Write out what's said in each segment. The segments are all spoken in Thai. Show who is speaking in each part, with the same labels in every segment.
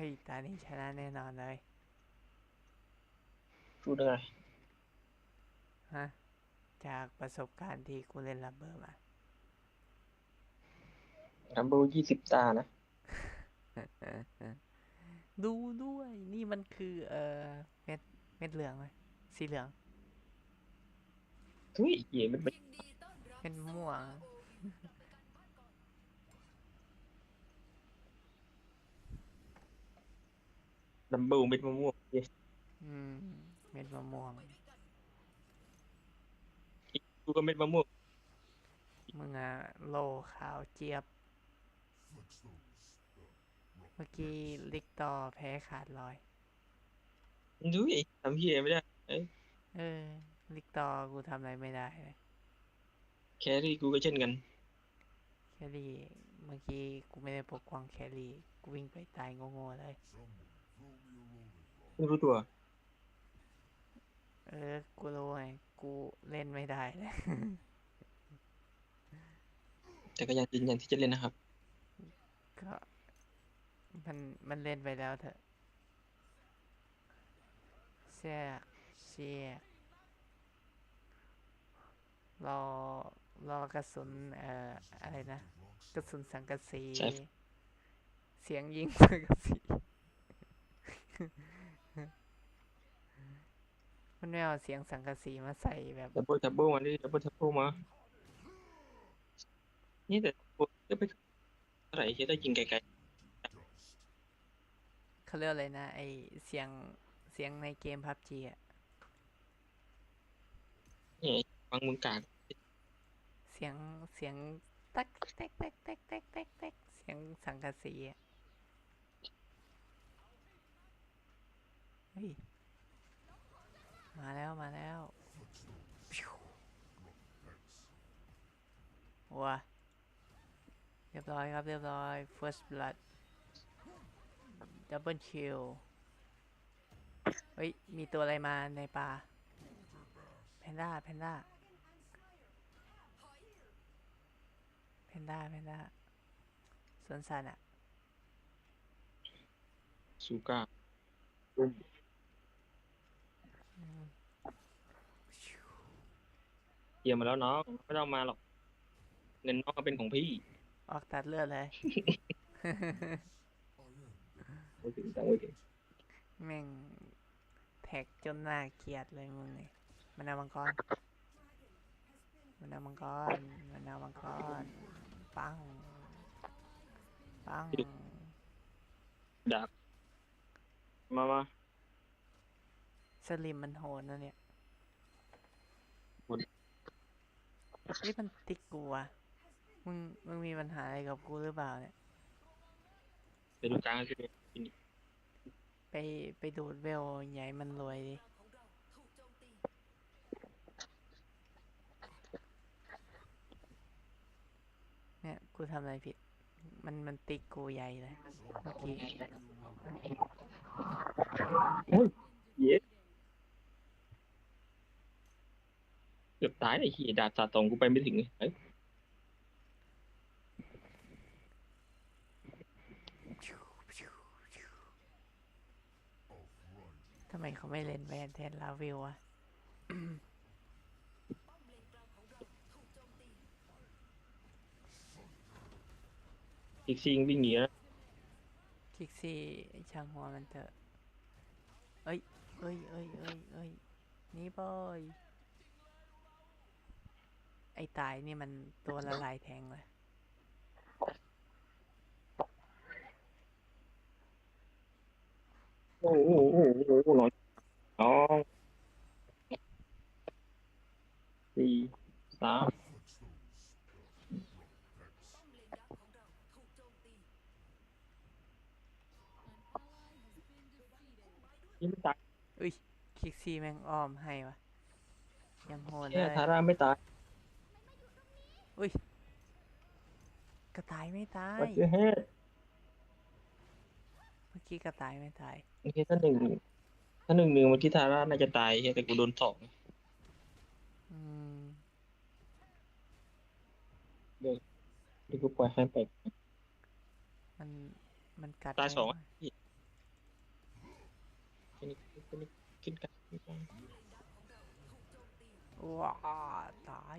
Speaker 1: ฮ้ยตานี้ชนะแน่นอนเลย
Speaker 2: พูดได้ไง
Speaker 1: ฮะจากประสบการณ์ที่กูเล่นลับเบอร์มา
Speaker 2: ดับเบิลยี่สิบตานะ
Speaker 1: ดูด้วย นี่มันคือ เอ่อเม็ดเม็ดเหลืองไหมสีเหลือง
Speaker 2: เฮ้ยเหี้ยมันเป็น
Speaker 1: เม็ดม่วง
Speaker 2: ดับเบิลเม็ดมะม่วงเหี้ย
Speaker 1: อืม เม็ดมะม่วง
Speaker 2: กูก็เม็ดมะม่วง
Speaker 1: มึงอะโลขาวเจี๊ยบ เมื่อกี้ลิกต่อแพ้ขาดลอย
Speaker 2: ดูไอ้ทำเหี้ยไม่ได้
Speaker 1: เออลิกต่อกูทำอะไรไม่ได้เลย
Speaker 2: แครี่กูก็เช่นกัน
Speaker 1: แครี่ เมื่อกี้กูไม่ได้ปกป้องแครี่ กูวิ่งไปตายโง่ๆเลย
Speaker 2: ไม่รู้ตัว
Speaker 1: เออ กูรู้ไงกูเล่นไม่ได้เลย
Speaker 2: แต่ก็ยังยืนยันที่จะเล่นนะครับ
Speaker 1: ก็มันมันเล่นไปแล้วเถอะเสียกเสียกรอรอกระสุนเอ่ออะไรนะ กระสุนสังกะสี
Speaker 2: ใช่
Speaker 1: เสียงยิงสังกะสี มันไม่เอาเสียงสังกะสีมาใส่แบบ
Speaker 2: ดับเบิลดับเบิลมาดิดับเบิลดับเบิลมา นี่แต่กูจะไปเท่าไหร่ที่ได้ยิงไกล
Speaker 1: เขาเรียกอะไรนะ ไอเสียงเสียงในเกมพับจีอะ
Speaker 2: ๆนี่ฟังมึงกาก
Speaker 1: เสียงเสียงตักแตกแตกแตกแตกแตกแตกเสียงสังกะสีอะเฮ้ย มาแล้วมาแล้วพิวว้าเรียบร้อยครับ เรียบร้อย first blood double kill เฮ้ย มีตัวอะไรมาในป่าแพนด้าแพนด้าแพนด้าแพนด้าสวนสัตว์อะ
Speaker 2: ซูก้า ปุ้มเยี่ยมมาแล้วน้องไม่ต้องมาหรอก เงินน้องก็เป็นของพี่
Speaker 1: ออกตัดเลือดเลย
Speaker 2: โอ้ยตังค์ไว้ดิ
Speaker 1: แม่งแท็กจนน่าเกลียดเลยมึงนี่มันเอามังกรมันเอามังกรมันเอามังกรปังปัง
Speaker 2: ดาบมามา
Speaker 1: สลิมมันโหดนะเนี่ย
Speaker 2: โหด
Speaker 1: นี่มันติกกูอะมึง มึงมีปัญหาอะไรกับกูหรือเปล่าเนี่ย
Speaker 2: เดี๋ยวดูกลางคือ
Speaker 1: ไปไปดูดเวลใหญ่มันรวยดิ เนี่ย กูทำอะไรผิด มันมันติกกูใหญ่เลยเมื่อกี้
Speaker 2: เย้ เกือบตายไอ้ขี้ยดาบสาตรงกูไปไม่ถึงเลยเฮ้ย
Speaker 1: ทำไมเขาไม่เล่นแวนแทนลาวิวอะ
Speaker 2: อีกซิงวิ่งหนีแล้ว
Speaker 1: คิกซี่ไอ้ช่างหัวมันเถอะ เอ้ย เอ้ยเอ้ยเอ้ยเอ้ยหนี่บอยไอ้ตายนี่มันตัวละลายแทงเลย
Speaker 2: โอ้โหโอ้โหโอ้โหน้อยสองสี่สามยังไม่ตาย
Speaker 1: อุ้ยคิกซี่แม่งอ้อมให้วะยังโหดเล
Speaker 2: แค่
Speaker 1: ย
Speaker 2: ทาร่าไม่ตาย
Speaker 1: กระต่ายไม่ตาย
Speaker 2: วัดเยอะแฮะ
Speaker 1: เมื่อกี้กระต่ายไม่ตาย
Speaker 2: โอเคถ้าหนึ่งถ้าหนึ่งหนึ่งเมื่อกี้ทาร่าน่าจะตายแค่แต่กูโดนสอง
Speaker 1: อืม
Speaker 2: เดี๋ยวกูปล่อยให้ไป
Speaker 1: มัน มันกัด
Speaker 2: ตายสอง
Speaker 1: ไม่
Speaker 2: อะ
Speaker 1: ไหว
Speaker 2: ฟินิกฟินิกขึ้นกันขึ้นกัน
Speaker 1: ว้าตาย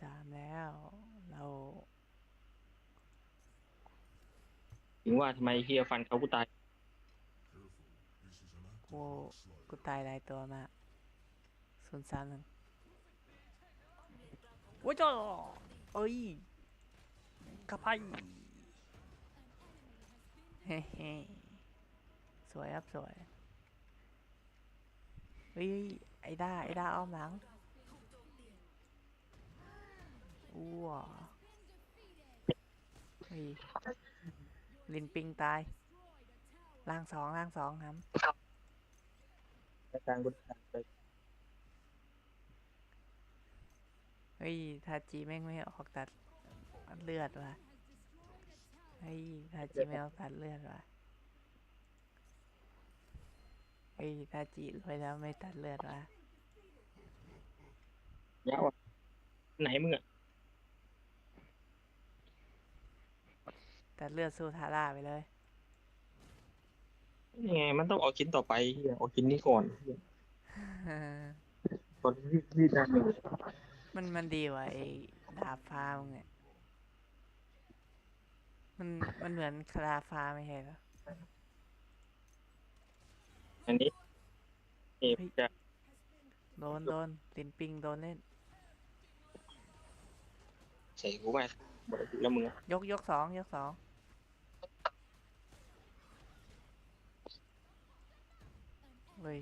Speaker 1: สามแล้ว เรา
Speaker 2: ถึงว่าทำไมเฮียฟันเขากูตาย
Speaker 1: กูกูตายหลายตัวมากศูนย์สามหนึ่งโอ้ยจ้าเอ้ยกระไพเฮ้เฮ้สวยครับสวยเฮ้ยไอ้ด้าไอ้ด้าอ้อมหลัง อ้วเฮ้ยลินปิงตาย ล่างสองล่างสองครับ
Speaker 2: ในการกูตายไป
Speaker 1: เฮ้ย ทาจีแม่งไม่ออกตัดเลือดว่ะ เฮ้ย ทาจีไม่ออกตัดเลือดว่ะ เฮ้ย ทาจีรวยแล้วไม่ตัดเลือดว่ะ
Speaker 2: ยาวอะไหนมึงอะ
Speaker 1: ตัดเลือดสู้ทาร่าไปเลย
Speaker 2: ยังไงมันต้องออกชิ้นต่อไปเฮียออกชิ้นนี้ก่อนเหี้ยก่อนรีบรีบได้เลย
Speaker 1: มันมันดีกว่าไอ้ดาบฟ้ามึงเนี่ยมันมันเหมือนคาราฟ้าไม่ใช่เหรอ
Speaker 2: อันนี้นี่จะ
Speaker 1: โดนโดนลินปิงโดนเล่น
Speaker 2: ใส่กูไป หมดแล้วมึงอะ
Speaker 1: ยกยกสองยกสองเฮ้ย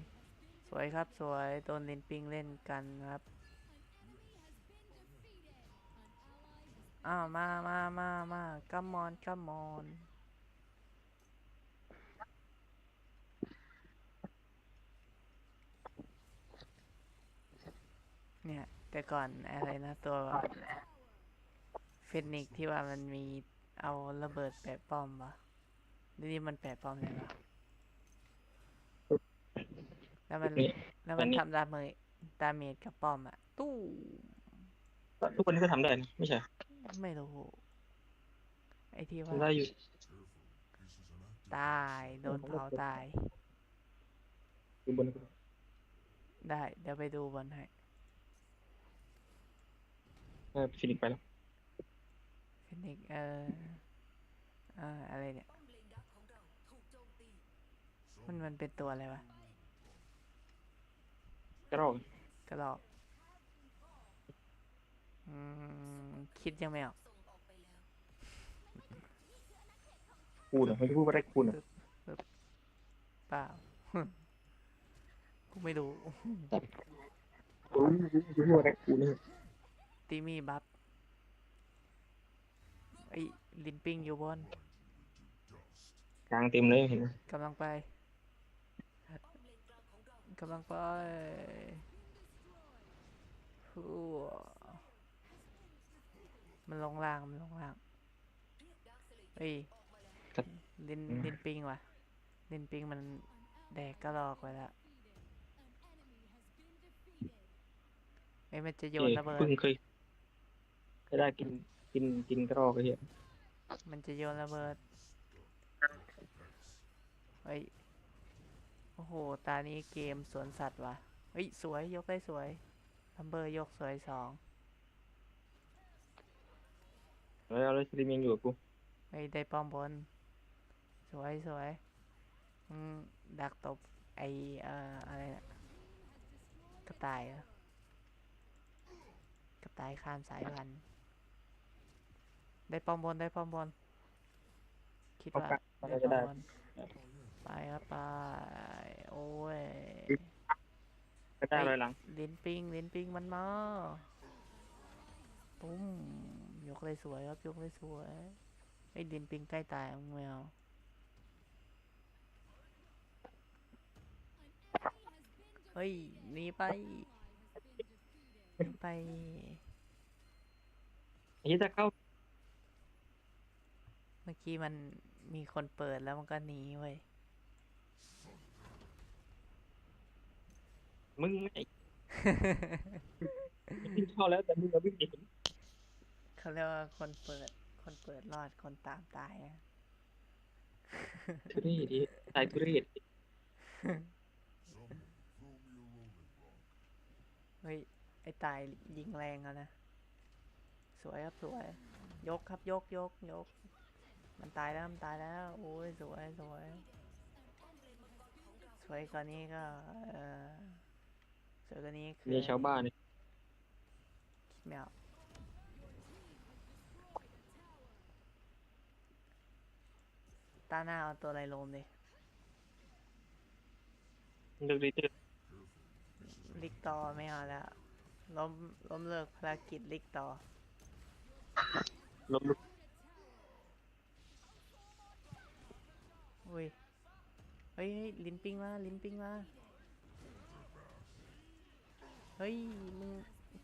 Speaker 1: สวยครับสวยโดนลินปิงเล่นกันครับ อ้าวมามามามากัมมอนกัมมอนเนี่ย แต่ก่อนอะไรนะตัวเฟนิกซ์ที่ว่ามันมีเอาระเบิดแปะป้อมปะนี่มันแปะป้อมใช่ปะแล้วมัน
Speaker 2: นี่
Speaker 1: แล้วมัน
Speaker 2: อันนี้
Speaker 1: ทำดาเมจดาเมจกับป้อมอะตู้
Speaker 2: ทุกคนก็ทำได้นะไม่ใช่
Speaker 1: ไม่รู้ ไอที่ว่า
Speaker 2: ทำได้อยู่
Speaker 1: ตาย โดนเผาตาย
Speaker 2: ดูบน
Speaker 1: ได้ เดี๋ยวไปดูบอลให้
Speaker 2: เออฟินิกไปแล้ว
Speaker 1: ฟินิกซ์เออเอออะไรเนี่ย มันมันเป็นตัวอะไรวะ
Speaker 2: ก็รอก
Speaker 1: กระดอกอืมคิดยังไม่ออก
Speaker 2: คูณอะไม่รู้ว่าได้คูณอะ
Speaker 1: เปล่า กูไม่รู้
Speaker 2: รู้รู้ว่าได้คูณนี่
Speaker 1: ตีมีบัฟ ไอ้ลินปิงอยู่บน
Speaker 2: กลางเต็มเลยเห็นไหม
Speaker 1: กำลังไปกำลังไปฮู้มันลงล่าง มันลงล่างเฮ้ยลินลินปิงว่ะลินปิงมันแดกกระลอกไปแล้วเอ้ยมันจะโยนระเบิด
Speaker 2: เพิ่งเคยเคยได้กิน กินกินกระรอกไอ้เหี้ย
Speaker 1: มันจะโยนระเบิด เฮ้ย โอ้โห ตานี้เกมสวนสัตว์ว่ะ เฮ้ย สวย ยกได้สวยลัมเบอร์ยกสวยสอง
Speaker 2: แล้วแล้วสตรีมยังอยู่กับกู
Speaker 1: เฮ้ย ได้ป้อมบน สวยสวยอืมดักตบ ไอเอ่ออะไรนะกระต่ายเหรอกระต่ายข้ามสายพันธุ์ ได้ปอมบนได้ปอมบน คิดว่าได้ปอมบนไปครับไป โอ้ย
Speaker 2: ก็ได้เลยหลัง
Speaker 1: ลิ้นปิงลิ้นปิงมันมาปุ้มยกเลยสวยครับยกเลยสวยไอ้ดินปิงใกล้ตายมึงแมวเเฮ้ยหนีไปไป
Speaker 2: นี่จะเข้า
Speaker 1: เมื่อกี้มันมีคนเปิดแล้วมันก็หนีเว้ย
Speaker 2: มึงไอ้ วิ่งเข้าแล้วแต่มึงก็วิ่งหนี
Speaker 1: เขาเรียกว่าคนเปิด คนเปิดรอด คนตามตายอะ
Speaker 2: ทุเรศดิตายทุเรศ
Speaker 1: เฮ้ย ไอ้ตายยิงแรงแล้วนะ สวยครับสวย ยกครับยกยกยก มันตายแล้วมันตายแล้ว โอ้ยสวยสวยสวยกว่านี้ก็ เออสวยกว่านี้คือ
Speaker 2: มีชาวบ้านเนี่ย
Speaker 1: คิดไม่ออกตาหน้าเอาตัวอะไรลงดิ
Speaker 2: เลือกดิเตอร์
Speaker 1: ลิกต่อไม่เอาแล้วล้มล้มเลิกภารกิจลิกต่อ
Speaker 2: ลม
Speaker 1: ฮ้ยเฮ้ยลิ้นปิงมาลิ้นปิงมาเฮ้ยมึง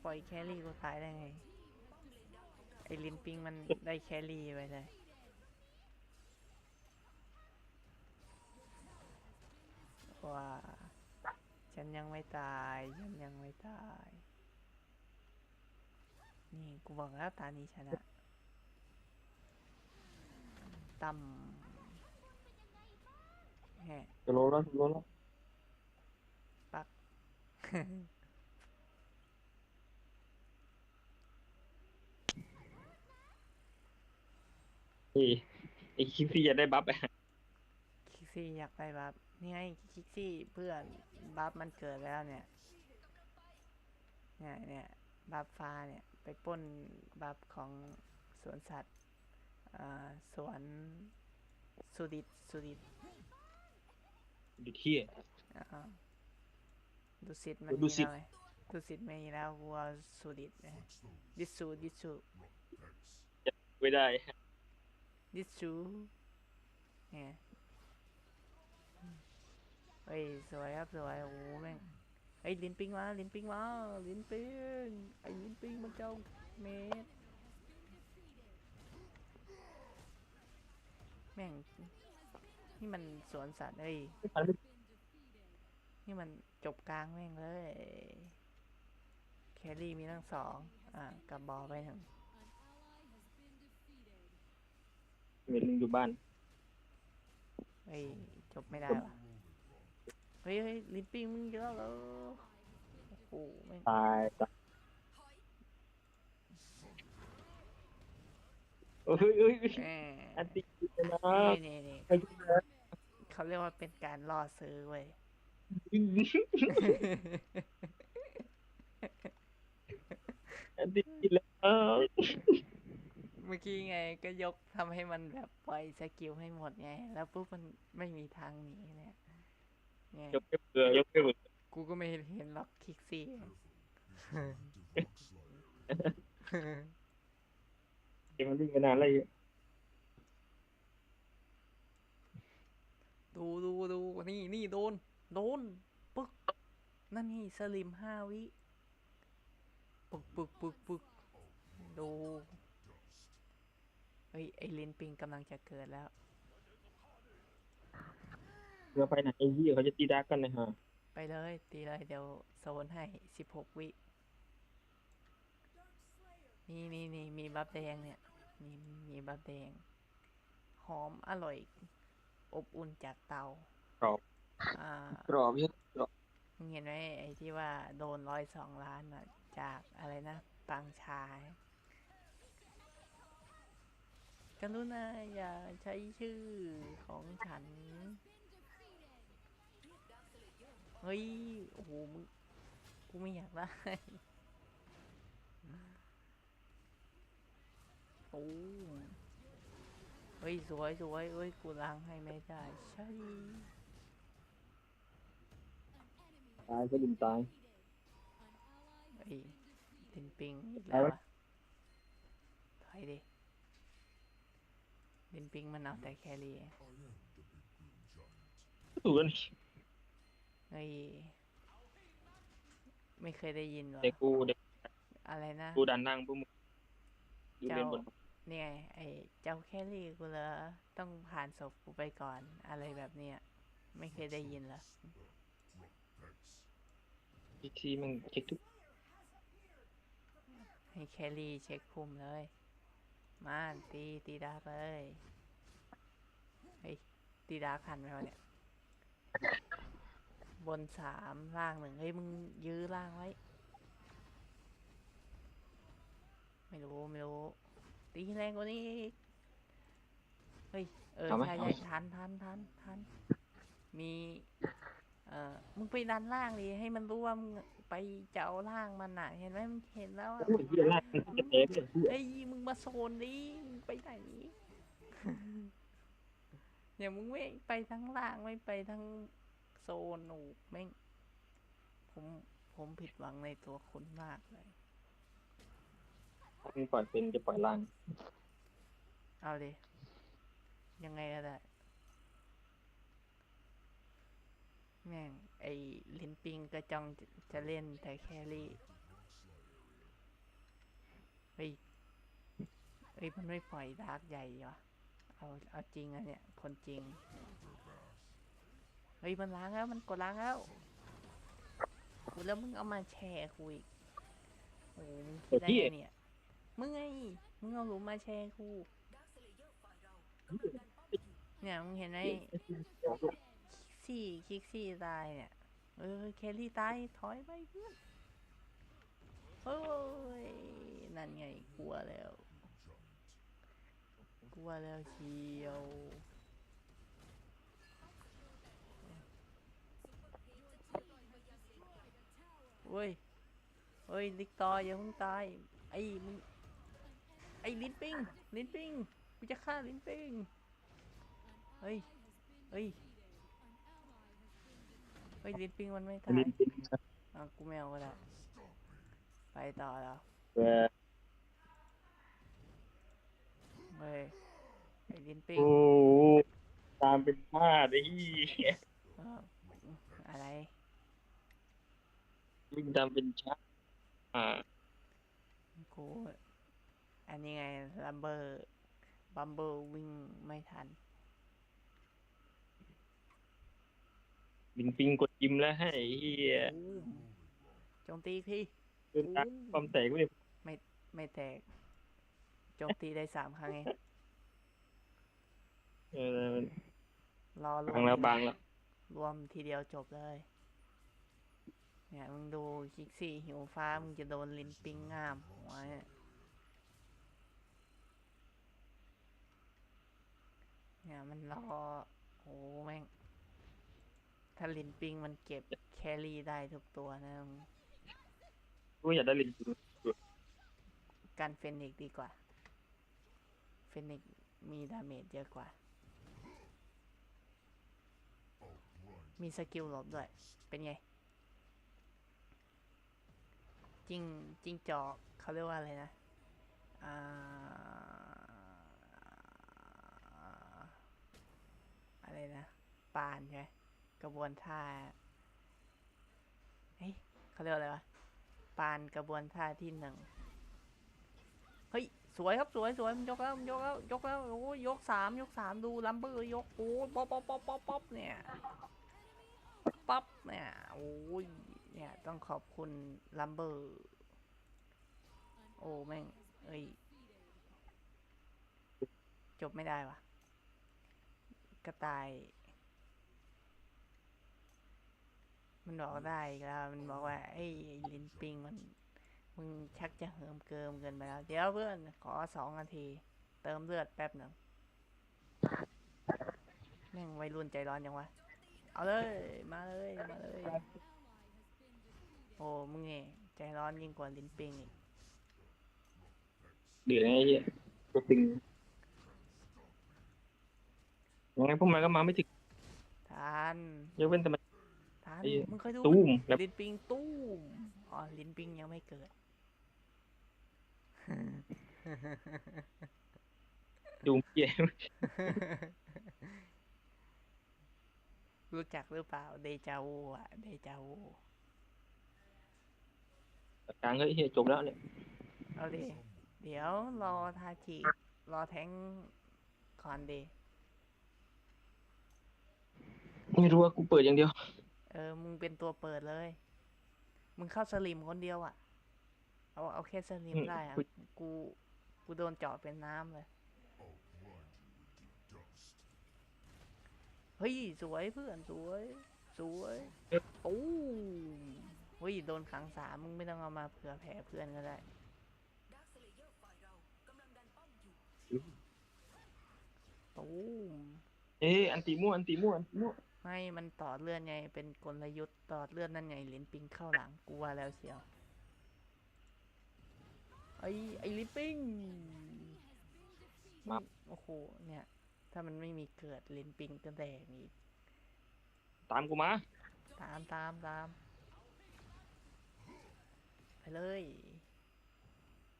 Speaker 1: ปล่อยแครี่กูตายได้ไงไอ้ลิ้นปิงมันได้แครี่ไปเลยว่า ฉันยังไม่ตาย ฉันยังไม่ตาย นี่กูบอกแล้วตานี้ชนะต่ำ ฮะ
Speaker 2: จะลงแล้วจะลงแล้ว
Speaker 1: ปัก
Speaker 2: ไอ้ไอ้คิกซี่จะได้บัฟอะ
Speaker 1: คิกซี่อยากได้บัฟนี่ไงคิกซี่เพื่อนบัฟมันเกิดแล้วเนี่ย เนี่ยเนี่ยบัฟฟ้าเนี่ย ไปปล้นบัฟของสวนสัตว์อ่าสวนสุดิตสุดิต
Speaker 2: ดูที่
Speaker 1: อ่าดุสิตมัน
Speaker 2: ดุ
Speaker 1: มี
Speaker 2: สิต
Speaker 1: แล้วไงดุสิตไม่มีแล้ววัวสุดิตนะดิสูดิสู
Speaker 2: ไม่ได้
Speaker 1: ดิสูเนี่ยเฮ้ยสวยครับสวยโอ้แม่งไอ้ลินปิงมาลินปิงมาลินปิงไอ้ลินปิงมันเจ้าเมดแม่ง นี่มันสวนสัตว์เอ้ย
Speaker 2: ไม่ทันไม่
Speaker 1: นี่มันจบกลางแม่งเลย แครี่มีทั้งสอง อ่ากับบอลไปหนึ่ง
Speaker 2: เห็นลุงอยู่บ้าน
Speaker 1: เฮ้ยจบไม่ได้วะเฮ้ยเฮ้ยลินปิงมึงเยอะแล้ว โอ้โหแม่ง
Speaker 2: ตายตาย เอ้ยเอ้ยเอ้ย
Speaker 1: แหม
Speaker 2: อันติเลยนะ
Speaker 1: นี่นี่นี่
Speaker 2: ไอ้ที่นะ
Speaker 1: เขาเรียกว่าเป็นการล่อซื้อเว้ย
Speaker 2: อันติแล้ว
Speaker 1: เมื่อกี้ไงก็ยกทำให้มันแบบปล่อยสกิลให้หมดไง แล้วปุ๊บมันไม่มีทางหนีเนี่ยไง
Speaker 2: ยกแค่เบื่อยกแค่เบื่อ
Speaker 1: กูก็ไม่เห็นล็อกคิกซี่
Speaker 2: เกมมันวิ่งมานานแล้ว
Speaker 1: ดูดูดูนี่นี่โดน โดน ปึ๊ก นั่นนี่สลิมห้าวิ ปึกปึกปึกปึกดูเฮ้ย ไอเลนปิงกำลังจะเกิดแล้ว
Speaker 2: เรือไปไหนไอ้ยี่เขาจะตีดักกันเลยฮะ
Speaker 1: ไปเลย ตีเลย เดี๋ยวโซนให้สิบหกวิ นี่นี่นี่มีบัฟแดงเนี่ย มีมีบัฟแดง หอมอร่อย อบอุ่นจากเตา
Speaker 2: กรอบ
Speaker 1: อ่า
Speaker 2: กรอบเยอะกรอบ
Speaker 1: มึงเห็นไหมไอ้ที่ว่าโดนร้อยสองล้านอะ จากอะไรนะปังชายกรุณาอย่าใช้ชื่อของฉัน เฮ้ย โอ้โหมึงกูไม่อยากได้ โอ้เฮ้ยสวยสวยเอ้ยกูล้างให้ไม่ได้ใช่
Speaker 2: ตายก็ดินตาย
Speaker 1: เฮ้ยลินปิงอีก
Speaker 2: ไป
Speaker 1: แล้ว
Speaker 2: ไหม
Speaker 1: อะถอยดิลินปิงมันเอาแต่แครี่
Speaker 2: ถูกแล้วนี่
Speaker 1: เฮ้ยไม่เคยได้ยินวะ
Speaker 2: เด็กกูเด็ก
Speaker 1: อะไรนะ
Speaker 2: กูดันนั่งพวกมึงดูเรียนบท
Speaker 1: เนี่ยไงไอ้เจ้าแครี่กูเหรอต้องผ่านศพกูไปก่อนอะไรแบบเนี้ยไม่เคยได้ยินเหรอ
Speaker 2: อีกทีมึงเช็คทุก
Speaker 1: ให้แครี่เช็คภูมิเลย มาตีตีดาร์กเลยเฮ้ยตีดาร์กทันไหมวะเนี่ย บนสามล่างหนึ่งเฮ้ยมึงยื้อล่างไว้ ไม่รู้ ไม่รู้ ตีแรงกว่านี้อีกเฮ้ย เออ
Speaker 2: เอาไหม
Speaker 1: ใช่
Speaker 2: เอา
Speaker 1: ใช่ทันทันทันทันมี เอ่อมึงไปดันล่างดิให้มันรู้ว่ามึงไปจะเอาล่างมันน่ะ เห็นไหมมึงเห็นแล้วอะ
Speaker 2: โอ้ยเหี้ยแรกมันจะเตะเลย
Speaker 1: เฮ้ยมึงมาโซนดิมึงไปไหนเนี่ยมึงไม่ไปทั้งล่างไม่ไปทั้งโซนโอ้แม่งผมผมผิดหวังในตัวคุณมากเลย
Speaker 2: มึงปล่อยเป็นจะปล่อยล่าง
Speaker 1: เอาดิยังไงก็ได้ แม่ง ไอ้ลินปิงก็จองจะจะเล่นแต่แครี่เฮ้ยเฮ้ยมันไม่ปล่อยดาร์กใหญ่เหรอเอาเอาจริงอะเนี่ย คนจริง เฮ้ย มันล้างแล้ว มันกดล้างแล้วกูแล้วมึงเอามาแชร์กูอีกโอ้โหมึงคิดได้ไงเนี่ย มึงไง มึงเอาหลุมมาแชร์กู เนี่ยมึงเห็นไหมคิกซี่คิกซี่ตายเนี่ย เออแครี่ตายถอยไปเพื่อนเฮ้ยนั่นไงกลัวแล้ว กลัวแล้วเชียวเว้ยเฮ้ยลิกตอร์อย่าเพิ่งตาย ไอ้มึง อ้ลิ้นปิงลิ้นปิงกูจะฆ่าลิ้นปิงเฮ้ยเฮ้ยเฮ้ยลิ้นปิงมันไม่ตาย
Speaker 2: ลิ้นเป็น
Speaker 1: อะกูไม่เอาก็ได้ไปต่อแล้ว
Speaker 2: เออ
Speaker 1: เฮ้ยไอ้ลิ้นปิง
Speaker 2: โอ้ตามเป็นพลาดไอ้เหี้ย
Speaker 1: เอออะไร
Speaker 2: วิ่งตามเป็นช้างอ่า
Speaker 1: กู อันนี้ไงลัมเบอร์บัมเบอร์วิ่งไม่ทัน
Speaker 2: บินปิงกดยิมแล้วให้ไอ้เหี้ย
Speaker 1: อู้มโจมตีอีกที
Speaker 2: เดินตามความแตกไม่ได้
Speaker 1: ไม่แตกโจมตีได้สามครั้งเอง
Speaker 2: เออ
Speaker 1: รอรว
Speaker 2: บางแล้ว
Speaker 1: ม
Speaker 2: บางแล้ว
Speaker 1: รวมทีเดียวจบเลย เนี่ยมึงดูคิกซี่หิวฟ้ามึงจะโดนลินปิงง่ามหัวเนี่ย เนี่ยมันรอโอ้แม่งถ้าลินปิงมันเก็บแครี่ได้ทุกตัวนะมึง
Speaker 2: กูอยากได้ลินปิง
Speaker 1: กันเฟนิกซ์ดีกว่า เฟนิกซ์มีดาเมจเยอะกว่า มีสกิลหลบด้วย เป็นไง จริงจริงจอกเขาเรียกว่าอะไรนะ อ่า อะไรนะปานใช่ไหมกระบวนท่าเฮ้ยเขาเรียกว่าอะไรวะปานกระบวนท่าที่หนึ่งเฮ้ยสวยครับสวยสวยมันยกแล้วมันยกแล้วยกแล้วโอ้ยยกสามยกสามดูลัมเบอร์ยกโอ้ยป๊อปป๊อปป๊อปป๊อปป๊อปเนี่ยป๊อปเนี่ยโอ้ยเนี่ยต้องขอบคุณลัมเบอร์โอ้แม่งเอ้ยจบไม่ได้วะ กระต่าย มันบอกได้อีกแล้ว มันบอกว่าไอ้ลินปิงมัน มึงชักจะเหิมเกิมเกินไปแล้ว เดี๋ยวเพื่อนขอสองนาที เติมเลือดแป๊บหนึ่งแม่งวัยรุ่นใจร้อนยังวะ เอาเลย มาเลย มาเลย โอ้มึงนี่ใจร้อนยิ่งกว่าลินปิงอีก
Speaker 2: เดือดไงไอ้เหี้ยปิง งไงพวกมันก็มาไม่ถึง
Speaker 1: ทัน
Speaker 2: ยกเว้นแต่มัน
Speaker 1: ทัน
Speaker 2: ไอ้
Speaker 1: มึงเคยดู
Speaker 2: ตุ้มแล้ว
Speaker 1: ลิ้นปิงตุ้มอ๋อลิ้นปิงยังไม่เกิด
Speaker 2: จูงเกีย
Speaker 1: รู้จักหรือเปล่าเดจาวูอะเดจาวู
Speaker 2: กลางเฮ้ยเฮียจบแล้วเนี่ย
Speaker 1: เอาดิเดี๋ยวรอทาจิรอแทงก่อนดี
Speaker 2: ไม่รู้ว่ากูเปิดอย่างเดียว
Speaker 1: เออ มึงเป็นตัวเปิดเลย มึงเข้าสลิมคนเดียวอะ่ะ เอาเอาแค่สลิม
Speaker 2: อืม
Speaker 1: ได้อะ
Speaker 2: กู
Speaker 1: กู กูโดนเจาะเป็นน้ำเลย เฮ้ย สวยเพื่อนสวย สวยโอ้เฮ้ย โดนขังสามมึงไม่ต้องเอามาเผื่อแผ่เพื่อนก็ได้ ตูม
Speaker 2: เอ้ยอันตีมั่วอันตีมั่วอันตีมั่ว
Speaker 1: ไม่มันต่อเลื่อนไง เป็นกลยุทธ์ต่อเลื่อนนั่นไงลินปิงเข้าหลังกลัวแล้วเชียวไอ้ไอ้ลินปิงมันโอ้โหเนี่ย ถ้ามันไม่มีเกิดลินปิงก็แดงอีก
Speaker 2: ตามกูมา
Speaker 1: ตามตามตามไปเลย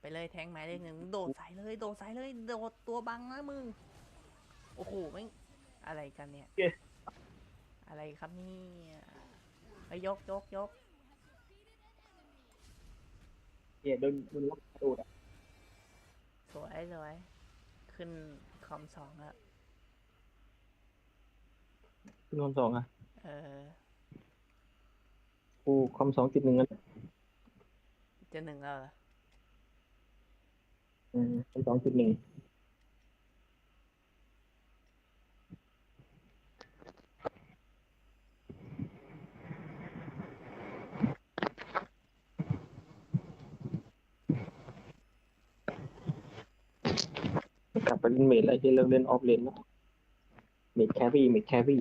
Speaker 1: ไปเลยแทงหมายเลขหนึ่งมึงโดดใส่เลยโดดใส่เลย โดดตัวบังนะมึง โอ้โหไม่งอะไรกันเนี่ย อะไรครับเนี่ยไปยกยกยก
Speaker 2: เฮียโดนโดนล็อกกระโดดอะ
Speaker 1: สวยสวยขึ้นคอมสองแล้ว
Speaker 2: ขึ้นคอมสองอะ
Speaker 1: เออ
Speaker 2: กูคอมสองจุดหนึ่งอะ
Speaker 1: จะหนึ่งแล้วเหรอ
Speaker 2: อืมคอมสองจุดหนึ่ง กลับไปเล่นเมดแล้วที่เลิกเล่นออฟเลนแล้วเมดแครี่เมดแครี่